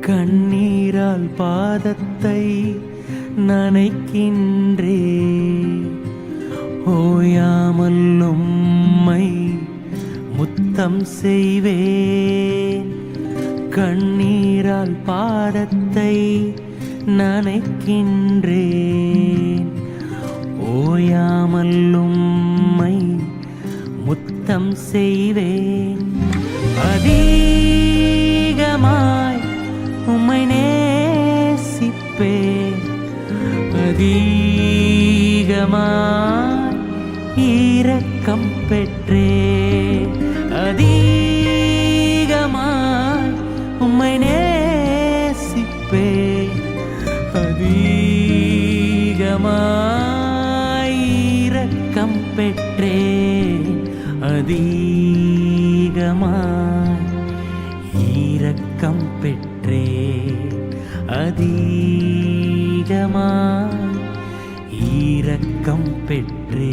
கண்ணீரால் பாதத்தை நனைக்கின்றே. ஓயாமல் உம்மை முத்தம் செய்வேன். கண்ணீரால் பாதத்தை நனைக்கின்றேன். ஓயாமல் உம்மை முத்தம் செய்வேன். அதே நேசிப்பேன் அதிகமாய் இரக்கம் பெற்றே. அதிகமாய் உம்மை நேசிப்பே. அதிகமாய் இரக்கம் பெற்றே. அதிகமாய் இரக்கம் பெற்றே. அதீகமாய் ஈரக்கம் பெற்றே.